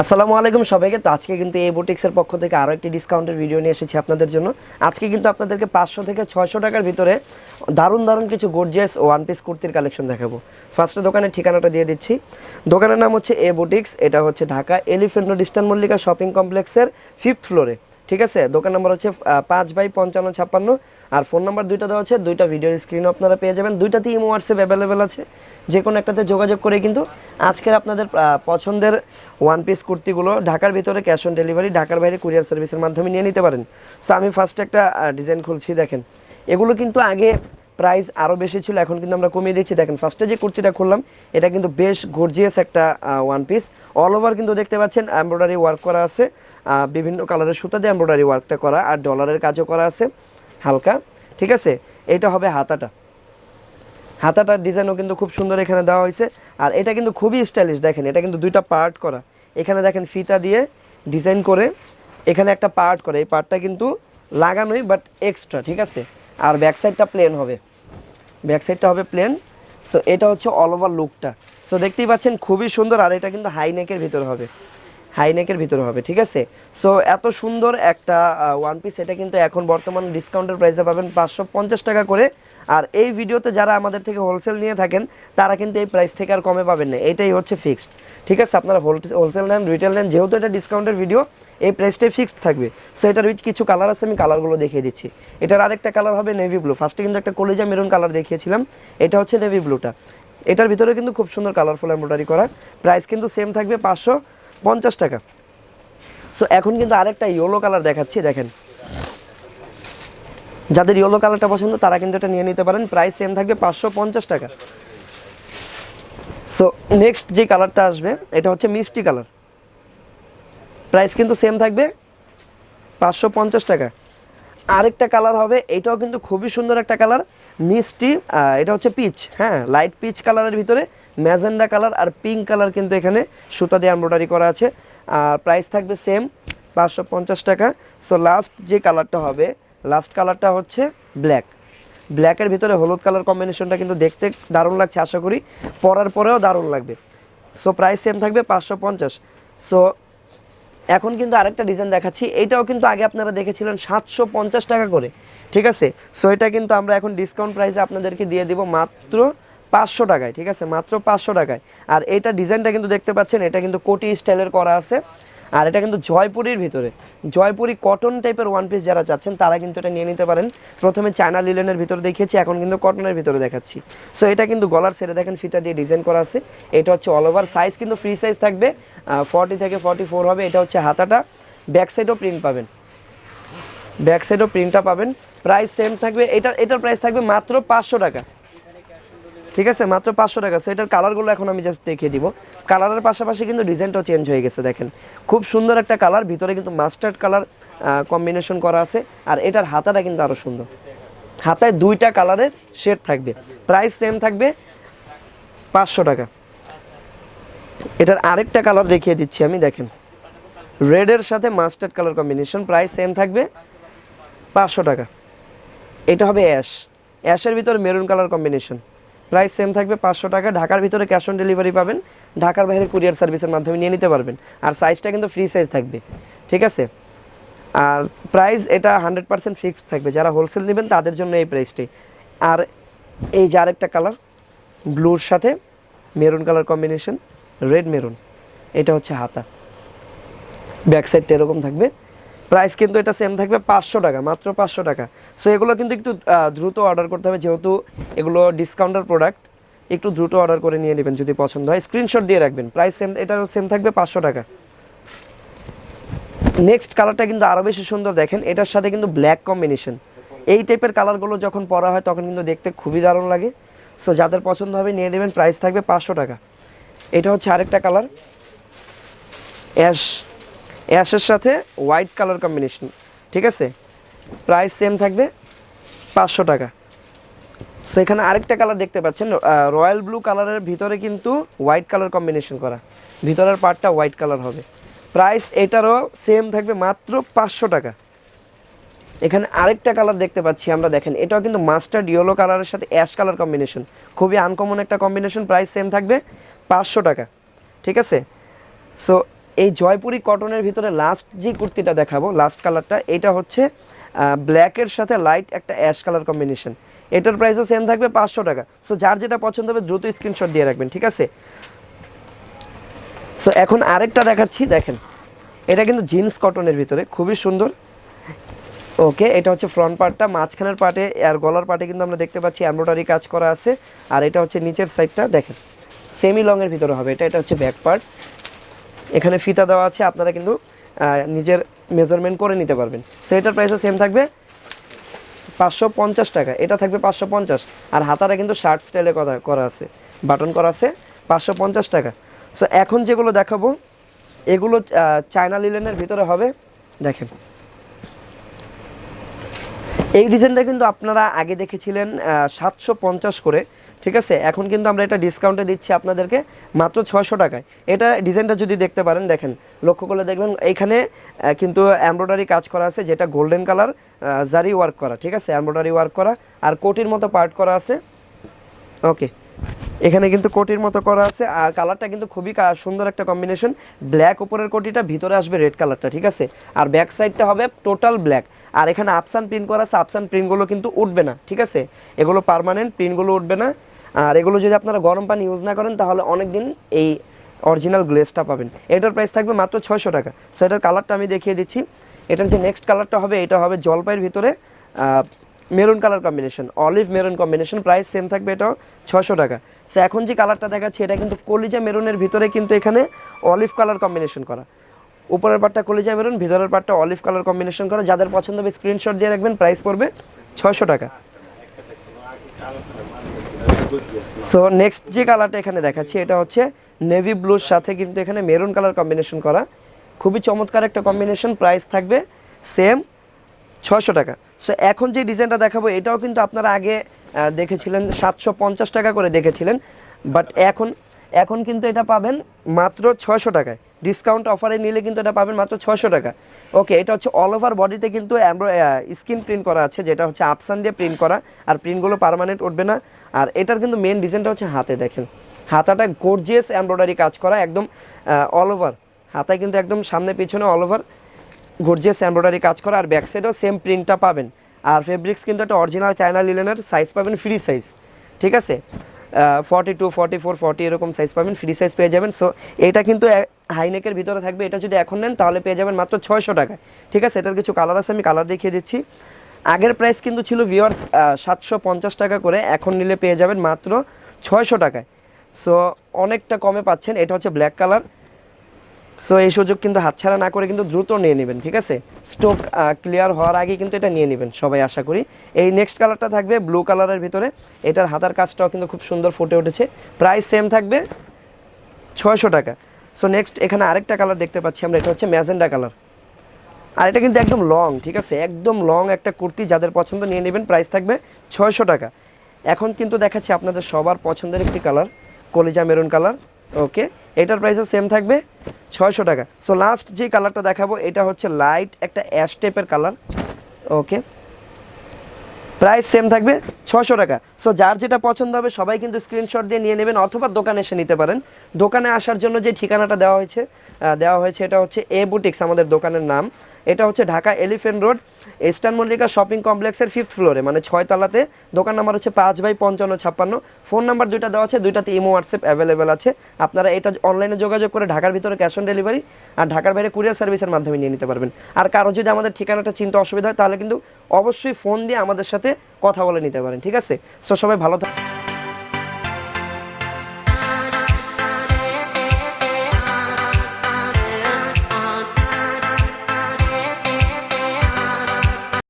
আসসালামু আলাইকুম সবাইকে। তো আজকে কিন্তু এই বুটিক্সের পক্ষ থেকে আরও একটি ডিসকাউন্টের ভিডিও নিয়ে এসেছি আপনাদের জন্য। আজকে কিন্তু আপনাদেরকে পাঁচশো থেকে ছয়শো টাকার ভিতরে দারুণ দারুণ কিছু গর্জিয়াস ওয়ান পিস কুর্তির কালেকশন দেখাবো। ফার্স্টে দোকানের ঠিকানাটা দিয়ে দিচ্ছি। দোকানের নাম হচ্ছে এ বুটিক্স, এটা হচ্ছে Dhaka elephant road eastern Mallika shopping কমপ্লেক্সের ফিফথ ফ্লোরে ঠিক আছে? দোকান নাম্বার হচ্ছে পাঁচ বাই পঞ্চান্ন ছাপ্পান্ন। আর ফোন নাম্বার দুইটা দেওয়া আছে, দুইটা ভিডিওর স্ক্রিনও আপনারা পেয়ে যাবেন। দুইটাতেই ইমো হোয়াটসঅ্যাপ অ্যাভেলেবেল আছে। যে কোনো একটাতে যোগাযোগ করে কিন্তু আজকের আপনাদের পছন্দের ওয়ান পিস কুর্তিগুলো ঢাকার ভিতরে ক্যাশ অন ডেলিভারি ঢাকার বাইরে কুরিয়ার সার্ভিসের মাধ্যমে নিয়ে নিতে পারেন। সো আমি ফার্স্টে একটা ডিজাইন খুলছি, দেখেন। এগুলো কিন্তু আগে প্রাইস আরও বেশি ছিল, এখন কিন্তু আমরা কমিয়ে দিচ্ছি। দেখেন ফার্স্টে যে কুর্তিটা খুললাম, এটা কিন্তু বেশ গর্জিয়াস একটা ওয়ান পিস অল ওভার কিন্তু দেখতে পাচ্ছেন এমব্রয়ডারি ওয়ার্ক করা আছে বিভিন্ন কালারের সুতা দিয়ে এমব্রয়ডারি ওয়ার্কটা করা, আর ডলারের কাজও করা আছে, হালকা, ঠিক আছে? এটা হবে হাতাটা। হাতাটার ডিজাইনও কিন্তু খুব সুন্দর এখানে দেওয়া হয়েছে, আর এটা কিন্তু খুবই স্টাইলিশ দেখেন, এটা কিন্তু দুইটা পার্ট করা। এখানে দেখেন, ফিতা দিয়ে ডিজাইন করে এখানে একটা পার্ট করে, এই পার্টটা কিন্তু লাগানোই বাট এক্সট্রা ঠিক আছে? আর ব্যাক সাইডটা প্লেন হবে। ব্যাক সাইডটা হবে প্লেন সো এটা হচ্ছে অল ওভার লুকটা সো দেখতেই পাচ্ছেন, খুবই সুন্দর, আর এটা কিন্তু হাই নেকের ভিতরে হবে। হাই নেকের ভিতরে হবে, ঠিক আছে? সো এত সুন্দর একটা ওয়ান পিস এটা কিন্তু এখন বর্তমান ডিসকাউন্টের প্রাইসে পাবেন পাঁচশো পঞ্চাশ টাকা করে। আর এই ভিডিওতে যারা আমাদের থেকে হোলসেল নিয়ে থাকেন, তারা কিন্তু এই প্রাইস থেকে আর কমে পাবেন না। এটাই হচ্ছে ফিক্সড ঠিক আছে? আপনারা হোলসেল নেন রিটেল নেন, যেহেতু এটা ডিসকাউন্টের ভিডিও এই প্রাইসটাই ফিক্সড থাকবে। সো এটার উইথ কিছু কালার আছে, আমি কালারগুলো দেখিয়ে দিচ্ছি। এটার আরেকটা কালার হবে নেভি ব্লু ফার্স্টে কিন্তু একটা কলিজা মেরুন কালার দেখিয়েছিলাম। এটা হচ্ছে নেভি ব্লুটা এটার ভিতরে কিন্তু খুব সুন্দর কালারফুল এমব্রয়ডারি করা। প্রাইস কিন্তু সেম থাকবে পাঁচশো পঞ্চাশ টাকা। সো এখন কিন্তু আরেকটা ইয়েলো কালার দেখাচ্ছি, দেখেন। যাদের ইয়েলো কালারটা পছন্দ, তারা কিন্তু এটা নিয়ে নিতে পারেন। প্রাইস সেম থাকবে পাঁচশো পঞ্চাশ টাকা। সো নেক্সট যে কালারটা আসবে, এটা হচ্ছে মিষ্টি কালার প্রাইস কিন্তু সেম থাকবে পাঁচশো পঞ্চাশ টাকা। আরেকটা কালার হবে, এটাও কিন্তু খুবই সুন্দর একটা কালার। মিষ্টি এটা হচ্ছে পিচ হ্যাঁ লাইট পিচ কালারের ভিতরে, ম্যাজেন্ডা কালার আর পিঙ্ক কালার কিন্তু এখানে সুতা দিয়ে এমব্রয়ডারি করা আছে। আর প্রাইস থাকবে সেম পাঁচশো পঞ্চাশ টাকা। সো লাস্ট যে কালারটা হবে লাস্ট কালারটা হচ্ছে ব্ল্যাক ব্ল্যাকের ভিতরে হলুদ কালার কম্বিনেশনটা কিন্তু দেখতে দারুণ লাগছে, আশা করি। পরার পরেও দারুণ লাগবে। সো প্রাইস সেম থাকবে পাঁচশো পঞ্চাশ। সো এখন কিন্তু আরেকটা ডিজাইন দেখাচ্ছি। এটাও কিন্তু আগে আপনারা দেখেছিলেন সাতশো পঞ্চাশ টাকা করে। ঠিক আছে? সো এটা কিন্তু আমরা এখন ডিসকাউন্ট প্রাইসে আপনাদেরকে দিয়ে দিব মাত্র পাঁচশো টাকায়। ঠিক আছে? মাত্র পাঁচশো টাকায়। আর এটা ডিজাইনটা কিন্তু দেখতে পাচ্ছেন, এটা কিন্তু কোটি স্টাইলের করা আছে। আর এটা কিন্তু জয়পুরির ভিতরে। জয়পুরি কটন টাইপের ওয়ান পিস যারা চাচ্ছেন, তারা কিন্তু এটা নিয়ে নিতে পারেন। প্রথমে চায়না লিলেনের ভিতরে দেখিয়েছি, এখন কিন্তু কটনের ভিতরে দেখাচ্ছি। সো এটা কিন্তু গলার সেরে দেখেন, ফিতা দিয়ে ডিজাইন করা আছে। এটা হচ্ছে অল ওভার সাইজ কিন্তু ফ্রি সাইজ থাকবে। ফর্টি থেকে ফর্টি ফোর হবে, এটা হচ্ছে হাতাটা। ব্যাক সাইডও প্রিন্ট পাবেন। ব্যাক সাইডও প্রিন্টটা পাবেন। প্রাইস সেম থাকবে, এটা, এটার প্রাইস থাকবে মাত্র পাঁচশো টাকা। ঠিক আছে? মাত্র পাঁচশো টাকা। সো এটার কালারগুলো এখন আমি জাস্ট দেখিয়ে দিব। কালারের পাশাপাশি কিন্তু ডিজাইনটাও চেঞ্জ হয়ে গেছে, দেখেন। খুব সুন্দর একটা কালার ভিতরে কিন্তু মাস্টার্ড কালার কম্বিনেশন করা আছে। আর এটার হাতাটা কিন্তু আরও সুন্দর। হাতায় দুইটা কালারের শেড থাকবে। প্রাইস সেম থাকবে পাঁচশো টাকা। এটার আরেকটা কালার দেখিয়ে দিচ্ছি আমি, দেখেন। রেডের সাথে mustard colour combination price same থাকবে পাঁচশো টাকা। এটা হবে অ্যাশ অ্যাশের ভিতর maroon colour combination price same থাকবে পাঁচশো টাকা। ঢাকার ভিতরে ক্যাশ অন ডেলিভারি পাবেন, ঢাকার বাইরে কুরিয়ার সার্ভিসের মাধ্যমে নিয়ে নিতে পারবেন। আর সাইজটা কিন্তু ফ্রি সাইজ থাকবে, ঠিক আছে? আর প্রাইস এটা হান্ড্রেড পার্সেন্ট ফিক্সড থাকবে। যারা হোলসেল নেবেন, তাদের জন্য এই প্রাইসটি আর এই যে আরেকটা কালার ব্লুর সাথে maroon colour combination red maroon এটা হচ্ছে হাতা। ব্যাক সাইডটা এরকম থাকবে। প্রাইস কিন্তু এটা সেম থাকবে পাঁচশো টাকা, মাত্র পাঁচশো টাকা। সো এগুলো কিন্তু একটু দ্রুত অর্ডার করতে হবে, যেহেতু এগুলো ডিসকাউন্টের প্রোডাক্ট একটু দ্রুত অর্ডার করে নিয়ে নেবেন যদি পছন্দ হয়। স্ক্রিনশট দিয়ে রাখবেন প্রাইস সেম এটারও সেম থাকবে পাঁচশো টাকা। নেক্সট কালারটা কিন্তু আরও বেশি সুন্দর দেখেন, এটার সাথে কিন্তু ব্ল্যাক কম্বিনেশন এই টাইপের কালারগুলো যখন পরা হয়, তখন কিন্তু দেখতে খুবই দারুণ লাগে। সো যাদের পছন্দ হবে, নিয়ে নেবেন প্রাইস থাকবে পাঁচশো টাকা। এটা হচ্ছে আরেকটা কালার অ্যাশ অ্যাশের সাথে হোয়াইট কালার কম্বিনেশন ঠিক আছে? প্রাইস সেম থাকবে পাঁচশো টাকা। সো এখানে আরেকটা কালার দেখতে পাচ্ছেন রয়্যাল ব্লু কালারের ভিতরে কিন্তু হোয়াইট কালার কম্বিনেশন করা। ভিতরের পার্টটা হোয়াইট কালার হবে। প্রাইস এটারও সেম থাকবে মাত্র পাঁচশো টাকা। এখানে আরেকটা কালার দেখতে পাচ্ছি আমরা, দেখেন, এটাও কিন্তু মাস্টার্ড ইয়েলো কালারের সাথে অ্যাশ কালার কম্বিনেশন খুবই আনকমন একটা কম্বিনেশন প্রাইস সেম থাকবে পাঁচশো টাকা, ঠিক আছে? সো এই জয়পুরি কটনের ভিতরে লাস্ট যে কুর্তিটা দেখাবো লাস্ট কালারটা এটা হচ্ছে ব্ল্যাকের সাথে লাইট একটা অ্যাশ কালার কম্বিনেশন এটার প্রাইসও সেম থাকবে পাঁচশো টাকা। সো যার যেটা পছন্দ হবে দ্রুত স্ক্রিনশট দিয়ে রাখবেন, ঠিক আছে? সো এখন আরেকটা দেখাচ্ছি, দেখেন। এটা কিন্তু জিন্স কটনের ভিতরে, খুবই সুন্দর। ওকে এটা হচ্ছে ফ্রন্ট পার্টটা মাঝখানের পার্টে আর গলার পার্টে কিন্তু আমরা দেখতে পাচ্ছি এমব্রয়ডারি কাজ করা আছে। আর এটা হচ্ছে নিচের সাইডটা দেখেন। সেমি লংয়ের ভিতরে হবে, এটা এটা হচ্ছে ব্যাক পার্ট এখানে ফিতা দেওয়া আছে, আপনারা কিন্তু নিজের মেজারমেন্ট করে নিতে পারবেন। সো এটার প্রাইসও সেম থাকবে পাঁচশো পঞ্চাশ টাকা। এটা থাকবে পাঁচশো পঞ্চাশ। আর হাতাটা কিন্তু শার্ট স্টাইলে কথা করা আছে। বাটন করা আছে পাঁচশো পঞ্চাশ টাকা। সো এখন যেগুলো দেখাবো, এগুলো চায়না লিলেনের ভিতরে হবে। দেখেন। এই ডিজাইনটা কিন্তু আপনারা আগে দেখেছিলেন সাতশো পঞ্চাশ করে, ঠিক আছে? এখন কিন্তু আমরা এটা ডিসকাউন্টে দিচ্ছি আপনাদেরকে মাত্র ছয়শো টাকায়। এটা ডিজাইনটা যদি দেখতে পারেন, দেখেন, লক্ষ্য করলে দেখবেন এইখানে কিন্তু এমব্রয়ডারি কাজ করা আছে, যেটা গোল্ডেন কালার জারি ওয়ার্ক করা, ঠিক আছে? এমব্রয়ডারি ওয়ার্ক করা, আর কোটির মতো পার্ট করা আছে। ওকে এখানে কিন্তু কোটির মতো করা আছে, আর কালারটা কিন্তু খুবই সুন্দর একটা কম্বিনেশন ব্ল্যাক উপরের কোটিটা, ভিতরে আসবে রেড কালারটা, ঠিক আছে? আর ব্যাক সাইডটা হবে টোটাল ব্ল্যাক আর এখানে আপসান প্রিন্ট করা আছে আপসান প্রিন্টগুলো কিন্তু উঠবে না, ঠিক আছে? এগুলো পারমানেন্ট প্রিন্টগুলো উঠবে না। আর এগুলো যদি আপনারা গরম পানি ইউজ না করেন, তাহলে অনেক দিন এই অরিজিনাল গ্লেসটা পাবেন। এটার প্রাইস থাকবে মাত্র ছয়শো টাকা। সো এটার কালারটা আমি দেখিয়ে দিচ্ছি। এটার যে নেক্সট কালারটা হবে, এটা হবে জলপাইয়ের ভিতরে maroon colour combination. Olive maroon combination, price same থাকবে এটাও ছশো টাকা। সো এখন যে কালারটা দেখাচ্ছি, এটা কিন্তু কলিজা মেরুনের ভিতরে কিন্তু এখানে অলিভ কালার কম্বিনেশন করা। উপরের পার্টটা কলিজা মেরুন, ভিতরের পার্টটা অলিভ কালার কম্বিনেশন করা। যাদের পছন্দ হবে স্ক্রিনশট দিয়ে রাখবেন প্রাইস পড়বে ছশো টাকা। সো নেক্সট যে কালারটা এখানে দেখাচ্ছি, এটা হচ্ছে নেভি ব্লুর সাথে কিন্তু এখানে মেরুন কালার কম্বিনেশন করা। খুবই চমৎকার একটা কম্বিনেশন প্রাইস থাকবে সেম ছশো টাকা। সো এখন যে ডিজাইনটা দেখাবো, এটাও কিন্তু আপনারা আগে দেখেছিলেন, সাতশো পঞ্চাশ টাকা করে দেখেছিলেন। বাট এখন এখন কিন্তু এটা পাবেন মাত্র ছয়শো টাকায়। ডিসকাউন্ট অফারে নিলে কিন্তু এটা পাবেন মাত্র ছয়শো টাকা। ওকে এটা হচ্ছে অল ওভার বডিতে কিন্তু স্ক্রিন প্রিন্ট করা আছে, যেটা হচ্ছে আপসান দিয়ে প্রিন্ট করা, আর প্রিন্টগুলো পার্মানেন্ট উঠবে না। আর এটার কিন্তু মেন ডিজাইনটা হচ্ছে হাতে, দেখেন। হাতাটা গর্জিয়াস এমব্রয়ডারি কাজ করা, একদম অল ওভার হাতায় কিন্তু একদম সামনে পিছনে অল ওভার গর্জিয়াস এমব্রয়ডারি কাজ করা আর ব্যাক সাইডেও সেম প্রিন্টটা পাবেন। আর ফেব্রিক্স কিন্তু একটা অরিজিনাল চায়না লিলেনের সাইজ পাবেন ফ্রি সাইজ ঠিক আছে? Forty two forty four forty এরকম সাইজ পাবেন ফ্রি সাইজ পেয়ে যাবেন। সো এটা কিন্তু হাইনেকের ভিতরে থাকবে। এটা যদি এখন নেন, তাহলে পেয়ে যাবেন মাত্র ছয়শো টাকায়, ঠিক আছে? এটার কিছু কালার আছে, আমি কালার দেখিয়ে দিচ্ছি। আগের প্রাইস কিন্তু ছিল ভিওয়ার্স সাতশো পঞ্চাশ টাকা করে। এখন নিলে পেয়ে যাবেন মাত্র ছয়শো টাকায়। সো অনেকটা কমে পাচ্ছেন। এটা হচ্ছে ব্ল্যাক কালার সো এই সুযোগ কিন্তু হাতছাড়া না করে কিন্তু দ্রুত নিয়ে নেবেন, ঠিক আছে? স্টোক ক্লিয়ার হওয়ার আগে কিন্তু এটা নিয়ে নেবেন, সবাই আশা করি। এই নেক্সট কালারটা থাকবে ব্লু কালারের ভিতরে। এটার হাতার কাজটাও কিন্তু খুব সুন্দর ফুটে উঠেছে। প্রাইস সেম থাকবে ছয়শো টাকা। সো নেক্সট এখানে আরেকটা কালার দেখতে পাচ্ছি আমরা, এটা হচ্ছে ম্যাজেন্ডা কালার আর এটা কিন্তু একদম লং ঠিক আছে? একদম লং একটা কুর্তি যাদের পছন্দ নিয়ে নেবেন প্রাইস থাকবে ছয়শো টাকা। এখন কিন্তু দেখাচ্ছি আপনাদের সবার পছন্দের একটি কালার কলিজা মেরুন কালার ওকে এটার প্রাইসও সেম থাকবে ছয়শো টাকা। সো লাস্ট যে কালারটা দেখাবো, এটা হচ্ছে লাইট একটা অ্যাশ টাইপের কালার ওকে প্রাইস সেম থাকবে ছশো টাকা। সো যার যেটা পছন্দ হবে, সবাই কিন্তু স্ক্রিনশট দিয়ে নিয়ে নেবেন অথবা দোকানে এসে নিতে পারেন। দোকানে আসার জন্য যে ঠিকানাটা দেওয়া হয়েছে দেওয়া হয়েছে, এটা হচ্ছে এ বুটিক্স আমাদের দোকানের নাম। এটা হচ্ছে Dhaka elephant road, eastern Mallika shopping কমপ্লেক্সের ফিফথ ফ্লোরে মানে ছয় তলাতে। দোকান নাম্বার হচ্ছে পাঁচ বাই পঞ্চান্ন ছাপ্পান্ন। ফোন নাম্বার দুইটা দেওয়া আছে, দুইটাতে ইমো, হোয়াটসঅ্যাপ অ্যাভেলেবেল আছে। আপনারা এটা অনলাইনে যোগাযোগ করে ঢাকার ভিতরে ক্যাশ অন ডেলিভারি আর ঢাকার বাইরে কুরিয়ার সার্ভিসের মাধ্যমে নিয়ে নিতে পারবেন। আর কারও যদি আমাদের ঠিকানাটা চিন্তা অসুবিধা হয়, তাহলে কিন্তু অবশ্যই ফোন দিয়ে আমাদের সাথে কথা বলে নিতে পারেন, ঠিক আছে? সো সবাই ভালো থাক